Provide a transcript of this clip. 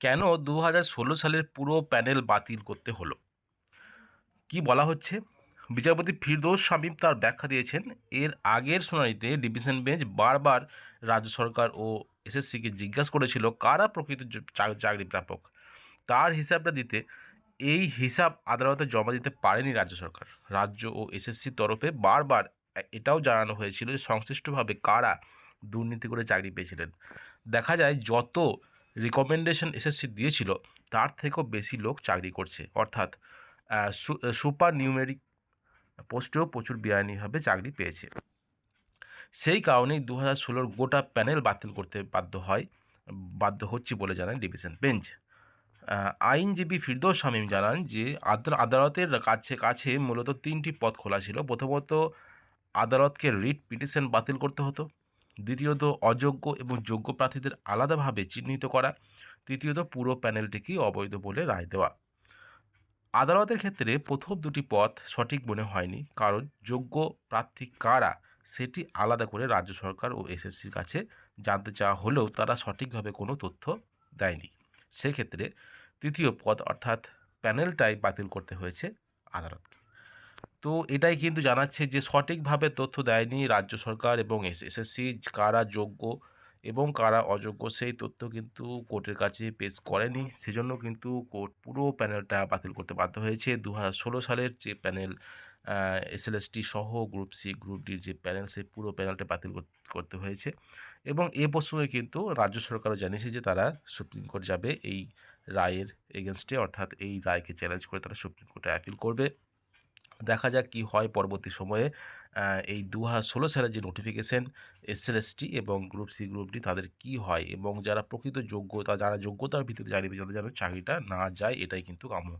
কেন দু হাজার ষোলো সালের পুরো প্যানেল বাতিল করতে হলো? কি বলা হচ্ছে? বিচারপতি ফিরদৌস শামীম তার ব্যাখ্যা দিয়েছেন, এর আগের শুনানিতে ডিভিশন বেঞ্চ বারবার রাজ্য সরকার ও এসএসসিকে জিজ্ঞাসা করেছিল, কারা প্রকৃত চাকরি প্রাপক? তার হিসাবটা দিতে এই হিসাব আদালতে জমা দিতে পারেনি রাজ্য সরকার। রাজ্য ও এসএসসির তরফে বারবার এটাও জানানো হয়েছিল যে সংশ্লিষ্টভাবে কারা দুর্নীতি করে চাকরি পেয়েছিলেন। দেখা যায় যত রিকমেন্ডেশন এসএসসি দিয়েছিল, তার থেকেও বেশি লোক চাকরি করছে। অর্থাৎ সুপার নিউমেরিক পোস্টেও প্রচুর বেআইনিভাবে চাকরি পেয়েছে। সেই কারণেই দু হাজার ষোলোর গোটা প্যানেল বাতিল করতে বাধ্য হয়, বাধ্য হচ্ছে বলে জানান ডিভিশন বেঞ্চ। আইনজীবী ফিরদৌস শামীম জানান যে আদাল- আদালতের কাছে কাছে মূলত তিনটি পথ খোলা ছিল। প্রথমত, আদালতকে রিট পিটিশন বাতিল করতে হতো। দ্বিতীয়ত অযোগ্য এবং যোগ্য প্রার্থীদের আলাদাভাবে চিহ্নিত করা। তৃতীয়ত পুরো প্যানেলটিকেই অবৈধ বলে রায় দেওয়া। আদালতের ক্ষেত্রে প্রথম দুটি পথ সঠিক মনে হয়নি, কারণ যোগ্য প্রার্থী কারা সেটি আলাদা করে রাজ্য সরকার ও এসএসসির কাছে জানতে চাওয়া হলেও তারা সঠিকভাবে কোনো তথ্য দেয়নি। সেক্ষেত্রে তৃতীয় পদ অর্থাৎ প্যানেলটাই বাতিল করতে হয়েছে আদালতকে। তো এটাই কিন্তু জানাচ্ছে যে সঠিকভাবে তথ্য দেয়নি রাজ্য সরকার এবং এসএসসি কারা যোগ্য এবং কারা অযোগ্য সেই তথ্য কিন্তু কোর্টের কাছে পেশ করেনি। সেজন্য কিন্তু কোর্ট পুরো প্যানেলটা বাতিল করতে বাধ্য হয়েছে। দু সালের যে প্যানেল এসএলএসটি সহ গ্রুপ সি, গ্রুপ ডির যে প্যানেল, সেই পুরো প্যানেলটা বাতিল করতে হয়েছে এবং এ প্রসঙ্গে কিন্তু রাজ্য সরকারও জানিয়েছে যে তারা সুপ্রিম কোর্ট যাবে এই রায়ের এগেনস্টে অর্থাৎ এই রায়কে চ্যালেঞ্জ করে তারা সুপ্রিম কোর্টে অ্যাপিল করবে। দেখা যাক কি হয় পরবর্তী সময়ে। এই দু হাজার ষোলো সালের যে নোটিফিকেশন এসএলএসটি এবং গ্রুপ সি গ্রুপ ডি তাদের কি হয় এবং যারা প্রকৃত যোগ্যতা যারা যোগ্যতার ভিত্তিতে জানিয়ে যাদের যেন চাকরিটা না যায়, এটাই কিন্তু কাম্য।